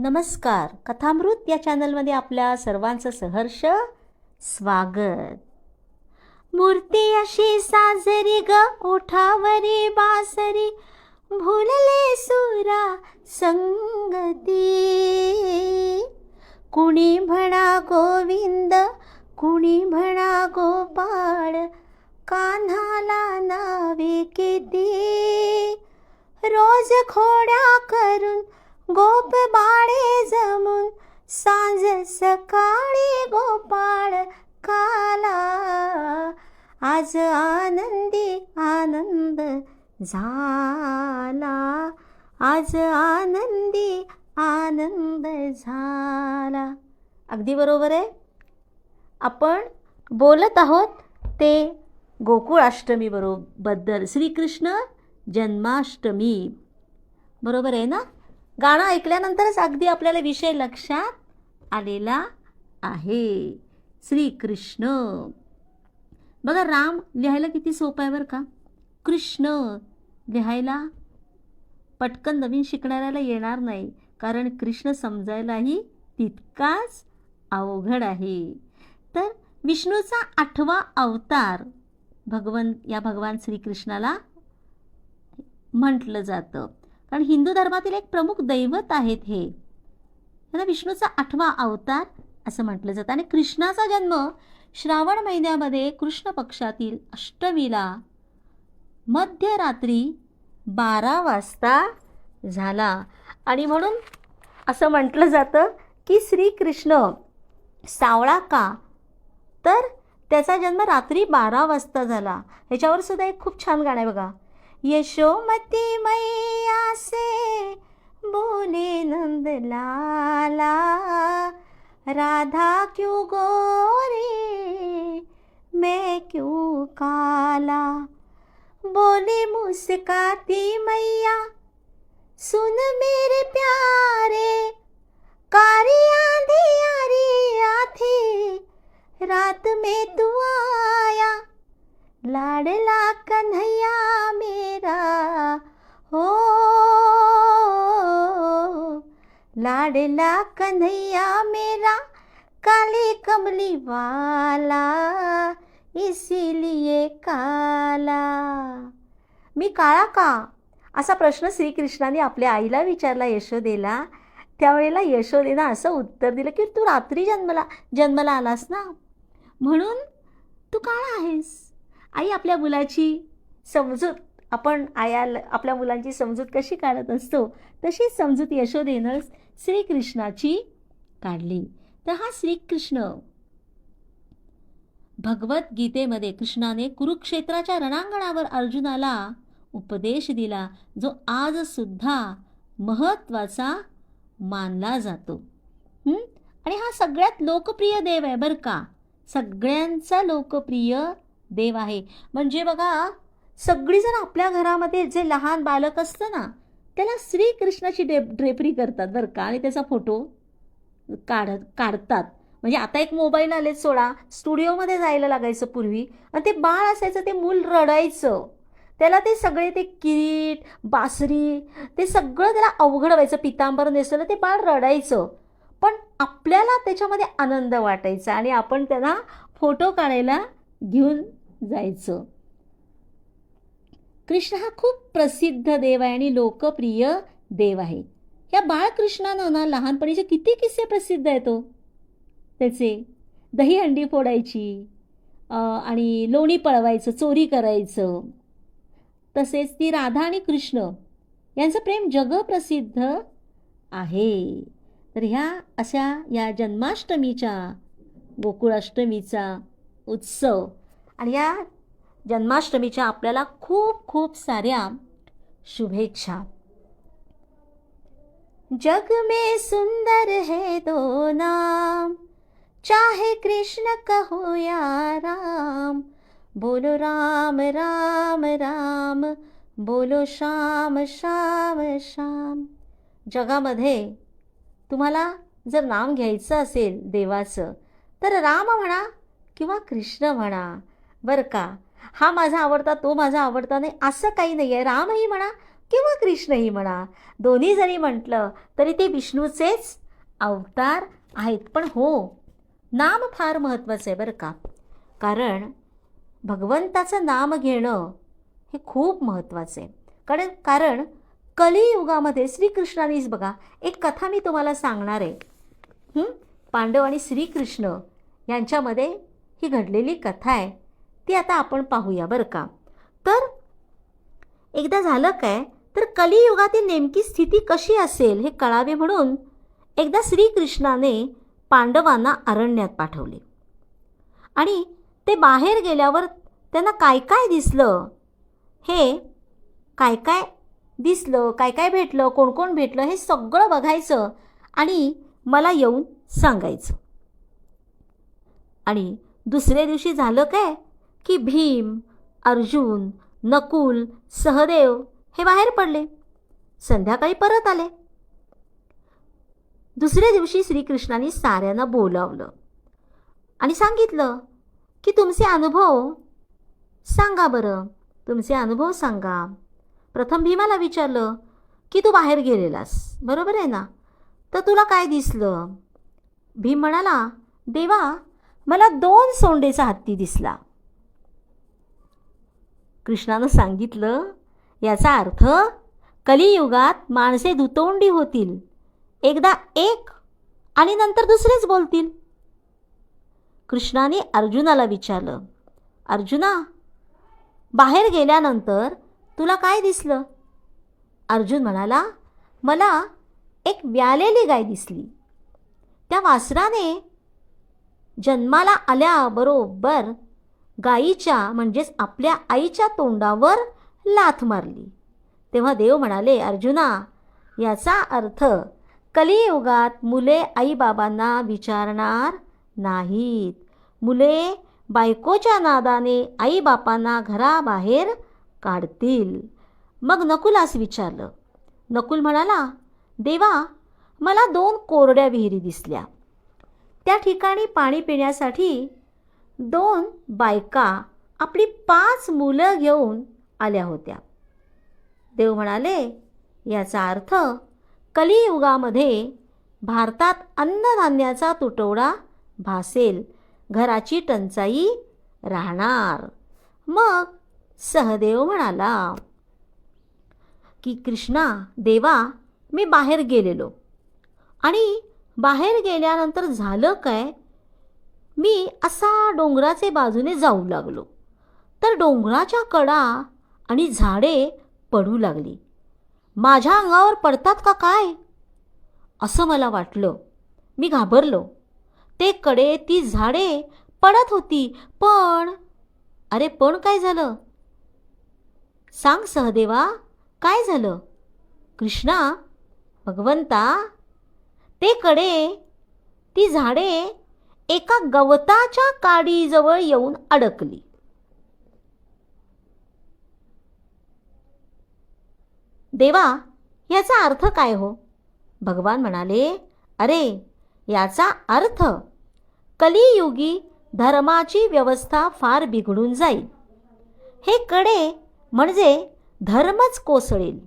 नमस्कार. कथामृत या चॅनलमध्ये आपल्या सर्वांचं सहर्ष स्वागत. मूर्ती अशी साजरी ग ओठावरी बासरी भुलले सुरा संगती. कुणी म्हणा गोविंद कुणी म्हणा गोपाळ कान्हाला नावे किती? रोज खोड्या करून गोप बाळे जमून सांज सकाळी गोपाळ काला. आज आनंदी आनंद झाला. आज आनंदी आनंद झाला. अगदी बरोबर आहे. आपण बोलत आहोत ते गोकुळाष्टमी बरोबद्दल श्रीकृष्ण जन्माष्टमी. बरोबर आहे ना? गाणं ऐकल्यानंतरच अगदी आपल्याला विषय लक्षात आलेला आहे. श्रीकृष्ण. बघा राम लिहायला किती सोपं आहे बरं का? कृष्ण लिहायला पटकन नवीन शिकणाऱ्याला येणार नाही कारण कृष्ण समजायलाही तितकाच अवघड आहे. तर विष्णूचा आठवा अवतार भगवन या भगवान श्रीकृष्णाला म्हटलं जातं. कारण हिंदू धर्मातील एक प्रमुख दैवत आहेत हे. त्यांना विष्णूचा आठवा अवतार असं म्हटलं जातं. आणि कृष्णाचा जन्म श्रावण महिन्यामध्ये कृष्ण पक्षातील अष्टमीला मध्यरात्री बारा वाजता झाला. आणि म्हणून असं म्हटलं जातं की श्रीकृष्ण सावळा का? तर त्याचा जन्म रात्री बारा वाजता झाला. ह्याच्यावर सुद्धा एक खूप छान गाणं आहे बघा. यशोमती मैया से बोले नंद लाला राधा क्यों गोरी, मैं क्यों काला? बोले मुस्काती मैया, सुन मेरे प्यारे लाडला कन्हैया मेरा काली कमली वाला इसीलिए काला. मी काळा का? असा प्रश्न श्रीकृष्णाने आपल्या आईला विचारला यशोदेला. त्यावेळेला यशोदेनं असं उत्तर दिलं की तू रात्री जन्मला जन्मला आलास ना? म्हणून तू काळा आहेस. आई आपल्या मुलाची समजूत आपण आया आपल्या मुलांची समजूत कशी काढत असतो तशीच समजूत यशोदेनं श्रीकृष्णाची काढली. तर हा श्रीकृष्ण भगवद्गीतेमध्ये कृष्णाने कुरुक्षेत्राच्या रणांगणावर अर्जुनाला उपदेश दिला जो आजसुद्धा महत्त्वाचा मानला जातो. आणि हा सगळ्यात लोकप्रिय देव आहे बरं का? सगळ्यांचा लोकप्रिय देव आहे. म्हणजे बघा सगळीजण आपल्या घरामध्ये जे लहान बालक असतं ना त्याला श्रीकृष्णाची डे ड्रेपरी करतात बरं का आणि त्याचा फोटो काढ काढतात. म्हणजे आता एक मोबाईल आले सोडा स्टुडिओमध्ये जायला लागायचं पूर्वी आणि ते बाळ असायचं ते मूल रडायचं. त्याला ते सगळे ते किरीट बासरी ते सगळं त्याला अवघड व्हायचं. पितांबर नेसलं ते बाळ रडायचं. पण आपल्याला त्याच्यामध्ये आनंद वाटायचा आणि आपण त्यांना फोटो काढायला घेऊन जायचं. कृष्ण हा खूप प्रसिद्ध देव आहे आणि लोकप्रिय देव आहे. या बाळकृष्णानं ना लहानपणीचे किती किस्से प्रसिद्ध आहेत तो त्याचे दहीहंडी फोडायची आणि लोणी पळवायचं चोरी करायचं. तसेच ती राधा आणि कृष्ण यांचं प्रेम जगप्रसिद्ध आहे. तर ह्या अशा या जन्माष्टमीच्या गोकुळाष्टमीचा उत्सव आणि या जन्माष्टमीच्या आपल्याला खूप खूप साऱ्या शुभेच्छा. जग में सुंदर है दो नाम चाहे कृष्ण कहो या राम बोलो राम राम राम बोलो श्याम श्याम श्याम. जगामध्ये तुम्हाला जर नाम घ्यायचं असेल देवाचं तर राम म्हणा किंवा कृष्ण म्हणा बरं का? हा माझा आवडता तो माझा आवडता नाही असं काही नाही आहे रामही म्हणा किंवा कृष्णही म्हणा दोन्ही जरी म्हटलं तरी ते विष्णूचेच अवतार आहेत. पण हो नाम फार महत्त्वाचं आहे बरं का. कारण भगवंताचं नाम घेणं हे खूप महत्त्वाचं आहे. कारण कारण कलियुगामध्ये श्रीकृष्णानेच बघा एक कथा मी तुम्हाला सांगणार आहे. पांडव आणि श्रीकृष्ण यांच्यामध्ये ही घडलेली कथा आहे. ती आता आपण पाहूया बरं का. तर एकदा झालं काय? तर कलियुगातील नेमकी स्थिती कशी असेल हे कळावे म्हणून एकदा श्रीकृष्णाने पांडवांना अरण्यात पाठवले. आणि ते बाहेर गेल्यावर त्यांना काय काय दिसलं? हे काय काय दिसलं? काय काय भेटलं? कोण कोण भेटलं? हे सगळं बघायचं आणि मला येऊन सांगायचं. आणि दुसऱ्या दिवशी झालं काय? की भीम अर्जुन नकुल सहदेव हे बाहेर पडले. संध्याकाळी परत आले. दुसऱ्या दिवशी श्रीकृष्णाने साऱ्यांना बोलावलं आणि सांगितलं की तुमचे अनुभव सांगा बरं. तुमचे अनुभव सांगा. प्रथम भीमाला विचारलं की तू बाहेर गेलेलास बरोबर आहे ना? तर तुला काय दिसलं? भीम म्हणाला देवा मला दोन सोंडेचा हत्ती दिसला. कृष्णानं सांगितलं याचा अर्थ कलियुगात माणसे दुतोंडी होतील. एकदा एक आणि नंतर दुसरेच बोलतील. कृष्णाने अर्जुनाला विचारलं अर्जुना बाहेर गेल्यानंतर तुला काय दिसलं? अर्जुन म्हणाला मला एक व्यालेली गाय दिसली. त्या वासराने जन्माला आल्याबरोबर गाईच्या म्हणजेच आपल्या आईच्या तोंडावर लाथ मारली. तेव्हा देव म्हणाले अर्जुना याचा अर्थ कलियुगात मुले आईबाबांना विचारणार नाहीत. मुले बायकोच्या नादाने आईबापांना घराबाहेर काढतील. मग नकुलास विचारलं. नकुल म्हणाला देवा मला दोन कोरड्या विहिरी दिसल्या. त्या ठिकाणी पाणी पिण्यासाठी दोन बायका आपली पाच मुलं घेऊन आल्या होत्या. देव म्हणाले याचा अर्थ कलियुगामध्ये भारतात अन्नधान्याचा तुटवडा भासेल घराची टंचाई राहणार. मग सहदेव म्हणाला की कृष्णा देवा मी बाहेर गेलेलो. आणि बाहेर गेल्यानंतर झालं काय? मी असा डोंगराचे बाजूने जाऊ लागलो. तर डोंगराच्या कडा आणि झाडे पडू लागली. माझ्या अंगावर पडतात का काय? असं मला वाटलं. मी घाबरलो. ते कडे ती झाडे पडत होती पण अरे पण काय झालं? सांग सहदेवा काय झालं? कृष्णा भगवंता ते कडे ती झाडे एका गवताच्या काडीजवळ येऊन अडकली. देवा याचा अर्थ काय हो? भगवान म्हणाले अरे याचा अर्थ कलियुगी धर्माची व्यवस्था फार बिघडून जाईल. हे कडे म्हणजे धर्मच कोसळेल.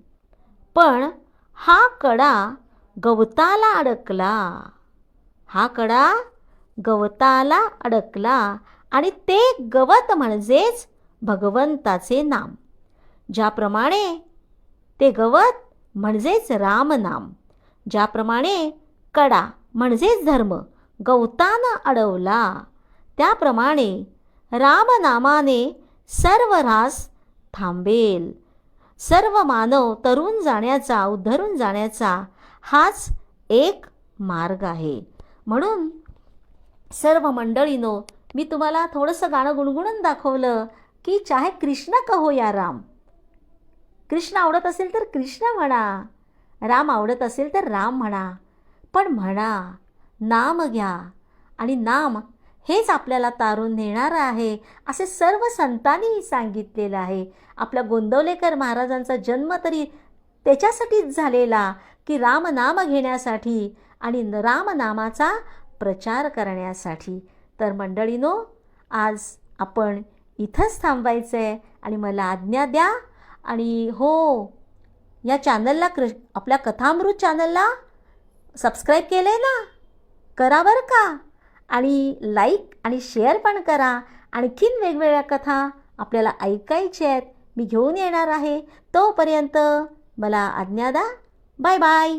पण हा कडा गवताला अडकला. हा कडा गवताला अडकला आणि ते गवत म्हणजेच भगवंताचे नाम. ज्याप्रमाणे ते गवत म्हणजेच रामनाम ज्याप्रमाणे कडा म्हणजेच धर्म गवतानं अडवला त्याप्रमाणे रामनामाने सर्व रास थांबेल. सर्व मानव तरुण जाण्याचा उद्धरून जाण्याचा हाच एक मार्ग आहे. म्हणून सर्व मंडळीनो मी तुम्हाला थोडंसं गाणं गुणगुणून दाखवलं की चाहे कृष्ण कहो या राम. कृष्ण आवडत असेल तर कृष्ण म्हणा राम आवडत असेल तर राम म्हणा पण म्हणा नाम घ्या. आणि नाम हेच आपल्याला तारून नेणारं आहे असे सर्व संतांनी सांगितलेलं आहे. आपल्या गोंदवलेकर महाराजांचा जन्म तरी त्याच्यासाठीच झालेला की रामनाम घेण्यासाठी आणि रामनामाचा प्रचार करण्यासाठी. तर मंडळीनो आज आपण इथंच थांबायचं आहे आणि मला आज्ञा द्या. आणि हो या चॅनलला कृ आपल्या कथामृत चॅनलला सबस्क्राईब केलं आहे ना? करा बरं का? आणि लाईक आणि शेअर पण करा. आणखीन वेगवेगळ्या कथा आपल्याला ऐकायच्या आहेत मी घेऊन येणार आहे. तोपर्यंत मला आज्ञा द्या. Bye bye